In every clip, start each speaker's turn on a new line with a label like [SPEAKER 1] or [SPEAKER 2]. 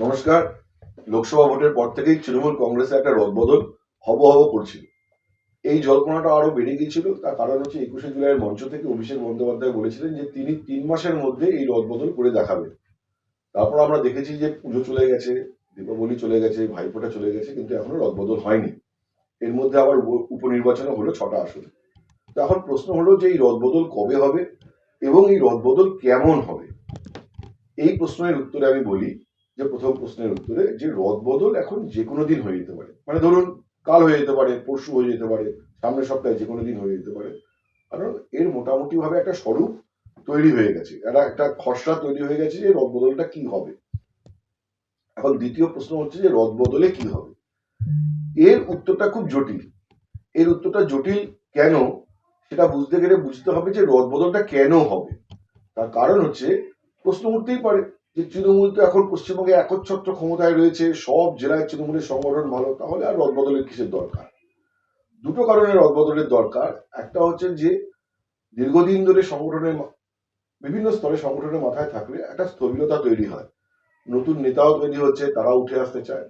[SPEAKER 1] নমস্কার। লোকসভা ভোটের পর থেকেই তৃণমূল কংগ্রেসে একটা রদবদল হব হব করছিল। এই জল্পনাটা আরও বেড়ে গিয়েছিল, তার কারণ হচ্ছে একুশে জুলাইয়ের মঞ্চ থেকে অভিষেক বন্দ্যোপাধ্যায় বলেছিলেন যে, তিনি তিন মাসের মধ্যে এই রদবদল করে দেখাবেন। তারপর আমরা দেখেছি যে, পুজো চলে গেছে, দীপাবলি চলে গেছে, ভাইফোঁটা চলে গেছে, কিন্তু এখনও রদবদল হয়নি। এর মধ্যে আবার উপ- উপনির্বাচনও হলো ছটা আসনে। তো এখন প্রশ্ন হলো যে, এই রদবদল কবে হবে এবং এই রদবদল কেমন হবে? এই প্রশ্নের উত্তরে আমি বলি যে প্রথম প্রশ্নের উত্তরে যে রদ বদল এখন যে কোনো দিন হয়ে যেতে পারে। মানে ধরুন, কাল হয়ে যেতে পারে, পরশু হয়ে যেতে পারে, সামনের সপ্তাহে যে কোনো দিন হয়ে যেতে পারে। কারণ এর মোটামুটি ভাবে একটা স্বরূপ তৈরি হয়ে গেছে। একটা একটা খসড়া তৈরি হয়ে গেছে যে রদ বদলটা কি হবে। এখন দ্বিতীয় প্রশ্ন হচ্ছে যে রদ বদলে কি হবে? এর উত্তরটা খুব জটিল। এর উত্তরটা জটিল কেন? সেটা বুঝতে গেলে বুঝতে হবে যে রদ বদলটা কেন হবে। তার কারণ হচ্ছে প্রশ্ন উঠতেই পারে। যে তৃণমূল তো এখন পশ্চিমবঙ্গে একচ্ছত্র ক্ষমতায় রয়েছে, সব জেলায় তৃণমূলের সংগঠন ভালো, তাহলে আর রদবদলের কিসের দরকার? দুটো কারণে রদবদলের দরকার। একটা হচ্ছে যে, দীর্ঘদিন ধরে সংগঠনের বিভিন্ন স্তরে সংগঠনের মাথায় থাকলে একটা স্থবিরতা তৈরি হয়। নতুন নেতাও তৈরি হচ্ছে তারা উঠে আসতে চায়।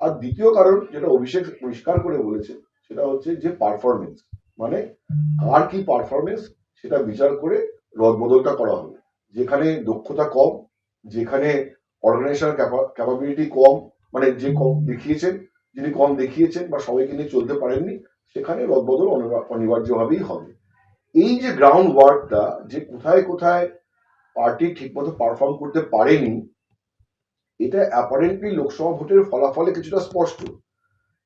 [SPEAKER 1] আর দ্বিতীয় কারণ যেটা অভিষেক পরিষ্কার করে বলেছে, সেটা হচ্ছে যে পারফরমেন্স মানে কার কি পারফরমেন্স সেটা বিচার করে রদবদলটা করা হবে। যেখানে দক্ষতা কম যেখানে অর্গানাইজেশন ক্যাপাবিলিটি কম মানে যে কম দেখিয়েছেন, যিনি কম দেখিয়েছেন বা সবাইকে নিয়ে চলতে পারেননি, সেখানে রদবদল অনিবা- অনিবার্যভাবেই হবে। এই যে গ্রাউন্ড ওয়ার্কটা যে কোথায় কোথায় পার্টি ঠিকমতো পারফর্ম করতে পারেনি, এটা অ্যাপারেন্টলি লোকসভা ভোটের ফলাফলে কিছুটা স্পষ্ট।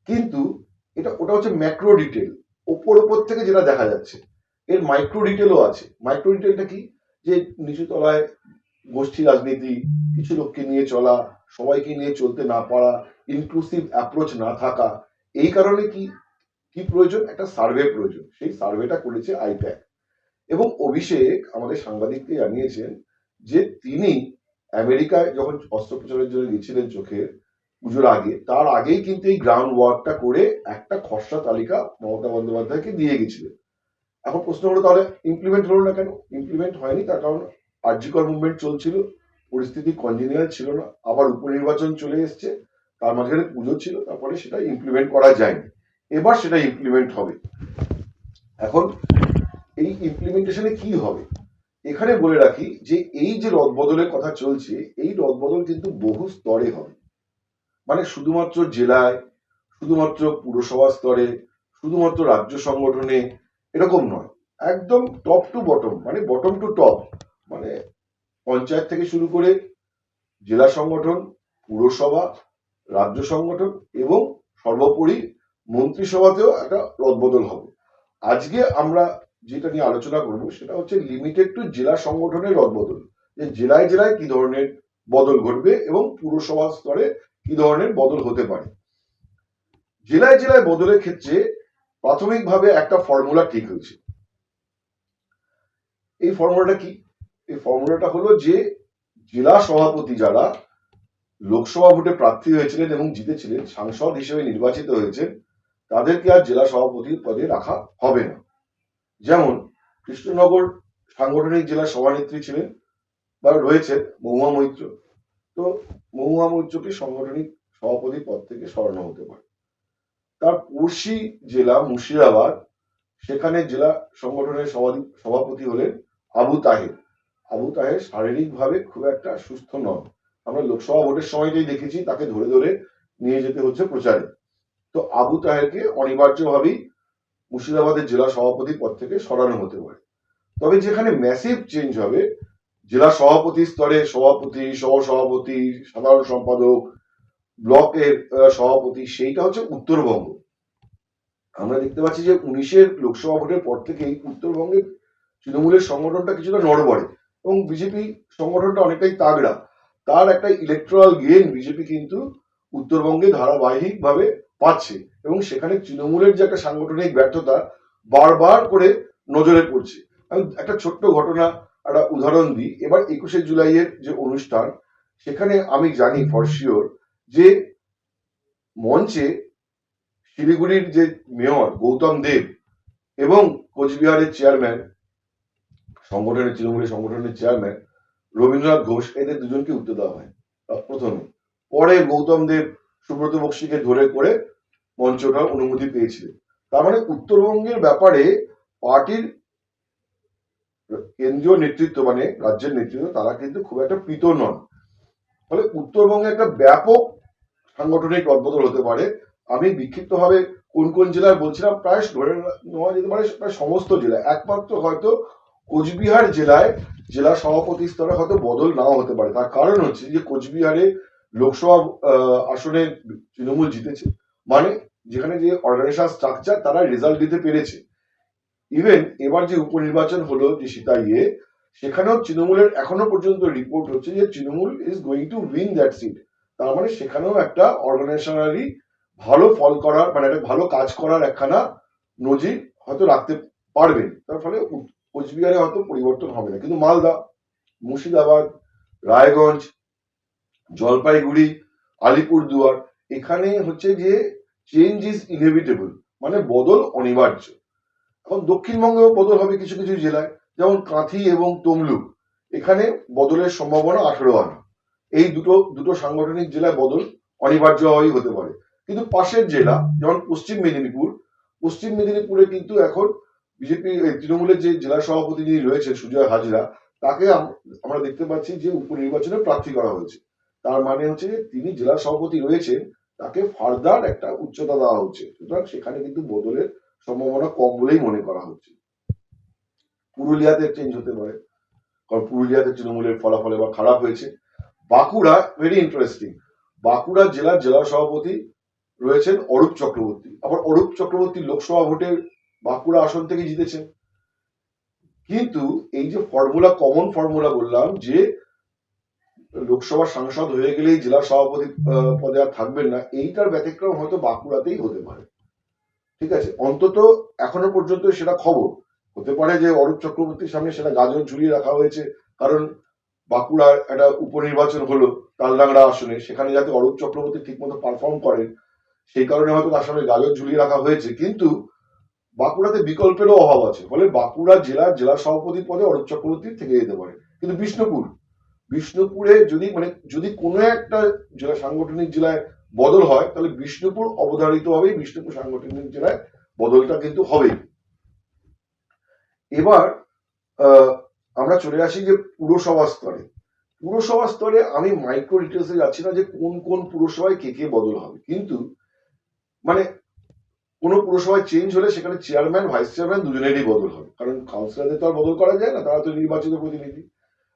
[SPEAKER 1] কিন্তু এটা, ওটা হচ্ছে ম্যাক্রো ডিটেল ওপর ওপর থেকে যেটা দেখা যাচ্ছে, এর মাইক্রো ডিটেলও আছে। মাইক্রো ডিটেলটা কি? যে নিচু তলায় গোষ্ঠী রাজনীতি, কিছু লোককে নিয়ে চলা, সবাইকে নিয়ে চলতে না পারা ইনক্লুসিভ অ্যাপ্রোচ না থাকা, এই কারণে কি কি প্রয়োজন? একটা সার্ভে প্রয়োজন। সেই সার্ভেটা করেছে আইপ্যাক এবং অভিষেক আমাদের সাংবাদিককে জানিয়েছেন যে তিনি আমেরিকায় যখন অস্ত্রোপচারের জন্য গেছিলেন চোখের পুজোর আগে, তার আগেই কিন্তু এই গ্রাউন্ড ওয়ার্কটা করে একটা খসড়া তালিকা মমতা বন্দ্যোপাধ্যায়কে দিয়ে গেছিলেন এখন প্রশ্ন হলো তাহলে ইমপ্লিমেন্ট হলো না কেন? ইমপ্লিমেন্ট হয়নি তার কারণ আর্যিকর মুভমেন্ট চলছিল, পরিস্থিতি কনজিনিয়ার ছিল না, আবার উপনির্বাচন চলে এসছে, তার মাঝখানে পুজো ছিল, তারপরে সেটা ইমপ্লিমেন্ট করা যায়নি। এবার সেটা ইমপ্লিমেন্ট হবে। এখন এই ইমপ্লিমেন্টেশনে কি হবে? এখানে বলে রাখি যে এই যে রদবদলের কথা চলছে, এই রদবদল কিন্তু বহু স্তরে হবে। মানে শুধুমাত্র জেলায়, শুধুমাত্র পুরসভা স্তরে, শুধুমাত্র রাজ্য সংগঠনে এরকম নয়। একদম টপ টু বটম মানে বটম টু টপ মানে পঞ্চায়েত থেকে শুরু করে জেলা সংগঠন, পুরসভা, রাজ্য সংগঠন এবং সর্বোপরি মন্ত্রিসভাতেও একটা রদবদল হবে। আজকে আমরা যেটা নিয়ে আলোচনা করব সেটা হচ্ছে লিমিটেড টু জেলা সংগঠনের রদবদল। যে জেলায় জেলায় কি ধরনের বদল ঘটবে এবং পুরসভা স্তরে কি ধরনের বদল হতে পারে। জেলায় জেলায় বদলের ক্ষেত্রে প্রাথমিকভাবে একটা ফর্মুলা ঠিক হয়েছে। এই ফর্মুলাটা কি? এই ফর্মুলাটা হলো যে জেলা সভাপতি যারা লোকসভা ভোটে প্রার্থী হয়েছিলেন এবং জিতেছিলেন, সাংসদ হিসেবে নির্বাচিত হয়েছেন, তাদেরকে আর জেলা সভাপতি পদে রাখা হবে না। যেমন কৃষ্ণনগর সাংগঠনিক জেলা সভানেত্রী ছিলেন বা রয়েছেন মহুয়া মৈত্র। তো মহুয়া মৈত্রকে সাংগঠনিক সভাপতি পদ থেকে সরানো হতে পারে। তার পড়শি জেলা মুর্শিদাবাদ, সেখানে জেলা সংগঠনের সভাপতি হলেন আবু তাহের। আবু তাহের শারীরিকভাবে খুব একটা সুস্থ নন। আমরা লোকসভা ভোটের সময়টাই দেখেছি তাকে ধরে ধরে নিয়ে যেতে হচ্ছে প্রচারে। তো আবু তাহেরকে অনিবার্যভাবেই মুর্শিদাবাদের জেলা সভাপতি পদ থেকে সরানো হতে পারে। তবে যেখানে ম্যাসিভ চেঞ্জ হবে, জেলা সভাপতি স্তরে সভাপতি সহ সভাপতি সাধারণ সম্পাদক, ব্লকের সভাপতি, সেইটা হচ্ছে উত্তরবঙ্গ। আমরা দেখতে পাচ্ছি যে উনিশের লোকসভা ভোটের পর থেকেই উত্তরবঙ্গের তৃণমূলের সংগঠনটা কিছুটা নড়বড়ে। এবং বিজেপি সংগঠনটা অনেকটাই তাগড়া। তার একটা ইলেকট্রাল গেন বিজেপি কিন্তু উত্তরবঙ্গে ধারাবাহিকভাবে পাচ্ছে এবং সেখানে তৃণমূলের যে একটা সাংগঠনিক ব্যর্থতা বারবার করে নজরে পড়ছে। আমি একটা ছোট্ট ঘটনা, একটা উদাহরণ দিই। এবার একুশে জুলাইয়ের যে অনুষ্ঠান, সেখানে আমি জানি ফর শিওর যে মঞ্চে শিলিগুড়ির যে মেয়র গৌতম দেব এবং কোচবিহারের চেয়ারম্যান সংগঠনের তৃণমূলের সংগঠনের চেয়ারম্যান রবীন্দ্রনাথ ঘোষ, এদের দুজনকে উঠতে দেওয়া হয়। প্রথমে। পরে গৌতম দেব, সুব্রত বক্সিকে ধরে করে মঞ্চটার অনুমতি পেয়েছিলেন। তার মানে উত্তরবঙ্গের ব্যাপারে পার্টির কেন্দ্রীয় নেতৃত্ব মানে রাজ্যের নেতৃত্ব, তারা কিন্তু খুব একটা প্রীত নন। ফলে উত্তরবঙ্গে একটা ব্যাপক সাংগঠনিক রদবদল হতে পারে। আমি বিক্ষিপ্তভাবে কোন কোন জেলায় বলছিলাম, প্রায় ধরে নেওয়া যেতে পারে, প্রায় সমস্ত জেলায়। একমাত্র হয়তো কোচবিহার জেলায় জেলা সভাপতি স্তরে হয়তো বদল নাও হতে পারে। তার কারণ হচ্ছে যে, কোচবিহারে লোকসভা আসনে তৃণমূল জিতেছে। মানে যেখানে যে অর্গানাইজেশন স্ট্রাকচার তারা রেজাল্ট দিতে পেরেছে। ইভেন এবার যে উপনির্বাচন হলো যে সীতাইয়ে, সেখানেও তৃণমূলের এখনও পর্যন্ত রিপোর্ট হচ্ছে যে Trinamool is going to win that seat তার মানে সেখানেও একটা অর্গানাইজেশনালি ভালো ফল করার মানে একটা ভালো কাজ করার একখানা নজির হয়তো রাখতে পারবেন। তার ফলে কোচবিহারে হয়তো পরিবর্তন হবে না। কিন্তু মালদা, মুর্শিদাবাদ, রায়গঞ্জ, জলপাইগুড়ি, আলিপুরদুয়ার, এখানে হচ্ছে যে চেঞ্জ ইজ ইনএভিটেবল মানে বদল অনিবার্য। এখন দক্ষিণবঙ্গেও বদল হবে কিছু কিছু জেলায়, যেমন কাঁথি এবং তমলুক। এখানে বদলের সম্ভাবনা আঠেরো আনা। এই দুটো দুটো সাংগঠনিক জেলায় বদল অনিবার্য হওয়াই হতে পারে। কিন্তু পাশের জেলা, যেমন পশ্চিম মেদিনীপুর, পশ্চিম মেদিনীপুরে কিন্তু এখন বিজেপি তৃণমূলের যে জেলা সভাপতি যিনি রয়েছেন, সুজয় হাজরা, তাকে আমরা দেখতে পাচ্ছি যে উপনির্বাচনে প্রার্থী করা হয়েছে। তার মানে হচ্ছে যে তিনি জেলা সভাপতি রয়েছেন, তাকে ফার্দার একটা উচ্চতা দেওয়া হচ্ছে। সুতরাং সেখানে কিন্তু বদলের সম্ভাবনা কম বলেই মনে করা হচ্ছে। পুরুলিয়াতে চেঞ্জ হতে পারে, কারণ পুরুলিয়াতে তৃণমূলের ফলাফল এবার খারাপ হয়েছে। বাঁকুড়া ভেরি ইন্টারেস্টিং বাঁকুড়া জেলার জেলা সভাপতি রয়েছেন অরূপ চক্রবর্তী। আবার অরূপ চক্রবর্তী লোকসভা ভোটে বাঁকুড়া আসন থেকে জিতেছেন কিন্তু এই যে ফর্মুলা কমন ফর্মুলা বললাম, যে লোকসভা সাংসদ হয়ে গেলেই জেলা সভাপতি পদে আর থাকবেন না, এইটার ব্যতিক্রম হয়তো বাঁকুড়াতেই হতে পারে। ঠিক আছে? অন্তত এখনও পর্যন্ত সেটা খবর। হতে পারে যে অরূপ চক্রবর্তীর সামনে সেটা গাজর ঝুলিয়ে রাখা হয়েছে, কারণ বাঁকুড়ার একটা উপনির্বাচন হলো তালডাংরা আসনে, সেখানে যাতে অরূপ চক্রবর্তী ঠিকমতো পারফর্ম করেন, সেই কারণে হয়তো তার সামনে গাজর ঝুলিয়ে রাখা হয়েছে। কিন্তু বাঁকুড়াতে বিকল্পেরও অভাব আছে। ফলে বাঁকুড়া জেলার জেলা সভাপতি পদে অরূপ চক্রবর্তী থেকে যেতে পারে। কিন্তু বিষ্ণুপুর, বিষ্ণুপুরে যদি মানে যদি কোনো একটা জেলা সাংগঠনিক জেলায় বদল হয়, তাহলে বিষ্ণুপুর অবধারিত হবে বিষ্ণুপুর সাংগঠনিক জেলায় বদলটা কিন্তু হবেই। এবার আমরা চলে আসি যে পুরসভা স্তরে। পুরসভা স্তরে আমি মাইক্রো ডিটেলসে যাচ্ছি না যে কোন কোন পুরসভায় কে কে বদল হবে। কিন্তু মানে কোনো পুরসভায় চেঞ্জ হলে সেখানে চেয়ারম্যান ভাইস চেয়ারম্যান দুজনেরই বদল হবে। কারণ কাউন্সিলরদের তো আর বদল করা যায় না, তারা তো নির্বাচিত প্রতিনিধি।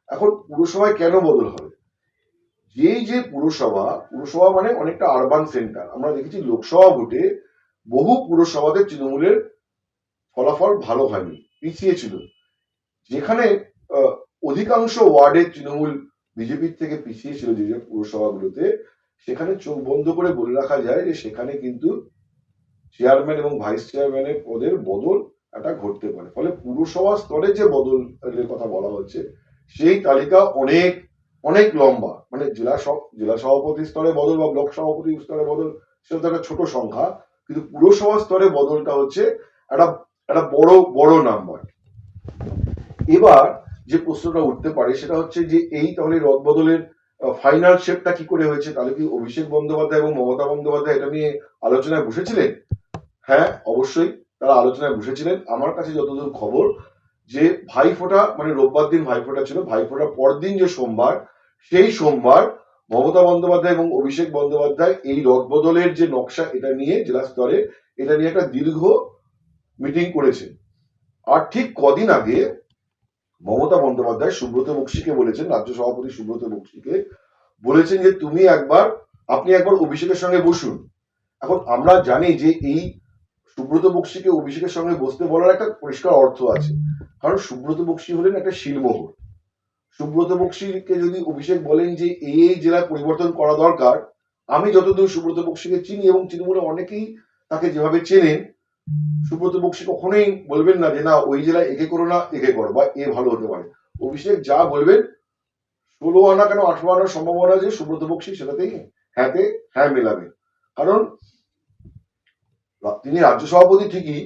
[SPEAKER 1] এখন পুরসভায় কেন বদল হবে? যেই যে পুরসভা পুরসভা মানে অনেকটা আরবান সেন্টার আমরা দেখেছি লোকসভা ভোটে বহু পুরসভাতে তৃণমূলের ফলাফল ভালো হয়নি, পিছিয়ে ছিল। যেখানে অধিকাংশ ওয়ার্ডে তৃণমূল বিজেপির থেকে পিছিয়ে ছিল যে পুরসভাগুলোতে, সেখানে চোখ বন্ধ করে বলে রাখা যায় যে সেখানে কিন্তু চেয়ারম্যান এবং ভাইস চেয়ারম্যানের পদের বদল এটা ঘটতে পারে। ফলে পুরসভা স্তরে যে বদলের কথা বলা হচ্ছে, সেই তালিকা অনেক অনেক লম্বা। মানে জেলা জেলা সভাপতি স্তরে বদল বা ব্লক সভাপতি স্তরে বদল, সেটা একটা ছোট সংখ্যা। কিন্তু পুরসভা স্তরে বদলটা হচ্ছে একটা একটা বড় বড় নাম্বার এবার যে প্রশ্নটা উঠতে পারে, সেটা হচ্ছে যে এই তাহলে রদবদলের ফাইনাল শেপটা কি করে হয়েছে? তাহলে কি অভিষেক বন্দ্যোপাধ্যায় এবং মমতা বন্দ্যোপাধ্যায় এটা নিয়ে আলোচনায় বসেছিলেন? হ্যাঁ অবশ্যই তারা আলোচনায় বসেছিলেন। আমার কাছে যতদূর খবর যে ভাইফোঁটা মানে রোববার দিন ভাইফোঁটা ছিল, ভাইফোঁটার পরদিন যে সোমবার, সেই সোমবার মমতা বন্দ্যোপাধ্যায় এবং অভিষেক বন্দ্যোপাধ্যায় এই রদবদলের যে নকশা, এটা নিয়ে জেলা স্তরে এটা নিয়ে একটা দীর্ঘ মিটিং করেছেন আর ঠিক কদিন আগে মমতা বন্দ্যোপাধ্যায় সুব্রত বক্সিকে বলেছেন, রাজ্য সভাপতি সুব্রত বক্সিকে বলেছেন যে, তুমি একবার, আপনি একবার অভিষেকের সঙ্গে বসুন। এখন আমরা জানি যে এই সুব্রত বক্সিকে অভিষেকের সঙ্গে বসতে বলার একটা পরিষ্কার অর্থ আছে। কারণ সুব্রত বক্সি হলেন একটা শিলমোহর। সুব্রত বক্সিকে যদি অভিষেক বলেন যে এই জেলায় পরিবর্তন করা দরকার, আমি যতদূর সুব্রত বক্সিকে চিনি এবং তৃণমূলে অনেকেই তাকে যেভাবে চেনেন, সুব্রত বক্সি কখনোই বলবেন না যে না, ওই জেলায় একে করো না, একে করো বা এ ভালো হতে পারে। অভিষেক যা বলবেন, ষোলো আনা কেন আঠারো আনার সম্ভাবনা যে সুব্রত বক্সি সেটাতেই হ্যাঁতে হ্যাঁ মেলাবে। কারণ তিনি রাজ্য সভাপতি ঠিকই,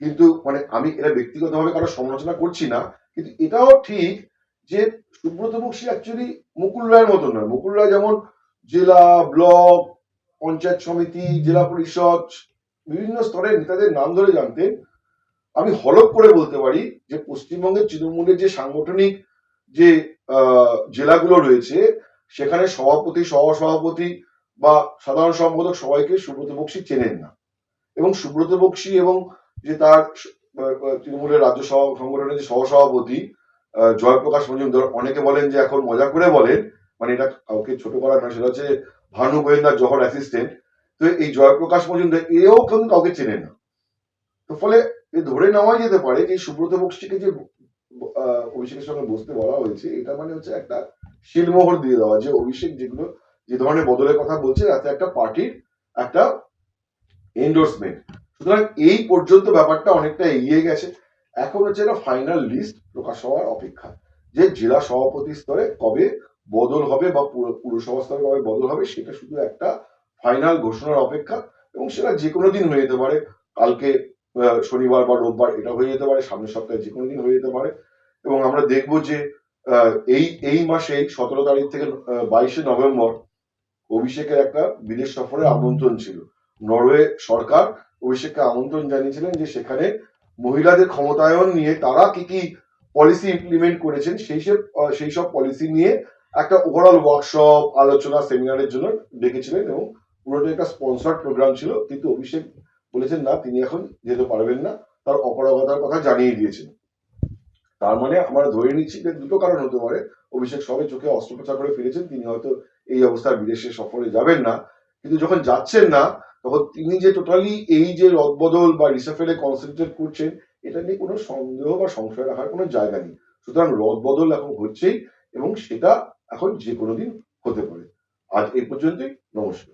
[SPEAKER 1] কিন্তু মানে আমি এটা ব্যক্তিগতভাবে কারও সমালোচনা করছি না, কিন্তু এটাও ঠিক যে সুব্রত বক্সি অ্যাকচুয়ালি মুকুল রায়ের মতন নয়। মুকুল রায় যেমন জেলা, ব্লক, পঞ্চায়েত সমিতি, জেলা পরিষদ, বিভিন্ন স্তরের নেতাদের নাম ধরে জানতেন। আমি হলক করে বলতে পারি যে পশ্চিমবঙ্গের তৃণমূলের যে সাংগঠনিক যে জেলাগুলো রয়েছে, সেখানে সভাপতি, সহসভাপতি বা সাধারণ সম্পাদক সবাইকে সুব্রত বক্সি চেনেন না। এবং সুব্রত বক্সি এবং যে তার তৃণমূলের রাজ্য সংগঠনের যে সহসভাপতি জয়প্রকাশ মজুমদার, অনেকে বলেন যে এখন মজা করে বলেন মানে এটা কাউকে ছোট করা নয়, সেটা হচ্ছে ভানু গোয়েন্দার জহর অ্যাসিস্ট্যান্ট তো এই জয়প্রকাশ মজুমদার, এও কিন্তু কাউকে চেনে না। তো ফলে এ ধরে নেওয়া যেতে পারে যে সুব্রত বক্সিকে যে অভিষেকের সঙ্গে বসতে বলা হয়েছে, এটা মানে হচ্ছে একটা শিলমোহর দিয়ে দেওয়া, যে অভিষেক যেগুলো, যে ধরনের বদলের কথা বলছে, তাতে একটা পার্টির একটা এন্ডোর্সমেন্ট সুতরাং এই পর্যন্ত ব্যাপারটা অনেকটা এগিয়ে গেছে। এখন হচ্ছে একটা ফাইনাল লিস্ট প্রকাশ হওয়ার অপেক্ষা, যে জেলা সভাপতি স্তরে কবে বদল হবে বা পুর- পুরসভা স্তরে কবে বদল হবে সেটা শুধু একটা ফাইনাল ঘোষণার অপেক্ষা এবং সেটা যে কোনো দিন হয়ে যেতে পারে। কালকে শনিবার বা রোববার এটা হয়ে যেতে পারে, সামনের সপ্তাহে যে কোনো দিন হয়ে যেতে পারে এবং আমরা দেখব যে এই এই মাসে সতেরো তারিখ থেকে বাইশে নভেম্বর অভিষেকের একটা বিদেশ সফরের আমন্ত্রণ ছিল। নরওয়ে সরকার অভিষেককে আমন্ত্রণ জানিয়েছিলেন যে সেখানে মহিলাদের ক্ষমতায়ন নিয়ে তারা কি কি পলিসি ইমপ্লিমেন্ট করেছেন, সেই সব সেই সব পলিসি নিয়ে একটা ওভারঅল ওয়ার্কশপ আলোচনা সেমিনারের জন্য ডেকেছিলেন এবং পুরোটা একটা স্পন্সার্ড প্রোগ্রাম ছিল। কিন্তু অভিষেক বলেছেন, না, তিনি এখন যেতে পারবেন না। তার অপারগতার কথা জানিয়ে দিয়েছেন। তার মানে আমরা ধরে নিচ্ছি যে দুটো কারণ হতে পারে। অভিষেক সবে চোখে অস্ত্রোপচার করে ফিরেছেন, তিনি হয়তো এই অবস্থায় বিদেশে সফরে যাবেন না। কিন্তু যখন যাচ্ছেন না তখন তিনি যে টোটালি এই যে রদবদল বা রিসাফেলে কনসেন্ট্রেট করছেন, এটা নিয়ে কোনো সন্দেহ বা সংশয় রাখার কোনো জায়গা নেই। সুতরাং রদবদল এখন হচ্ছেই এবং সেটা এখন যে কোনো দিন হতে পারে। আজ এ পর্যন্তই, নমস্কার।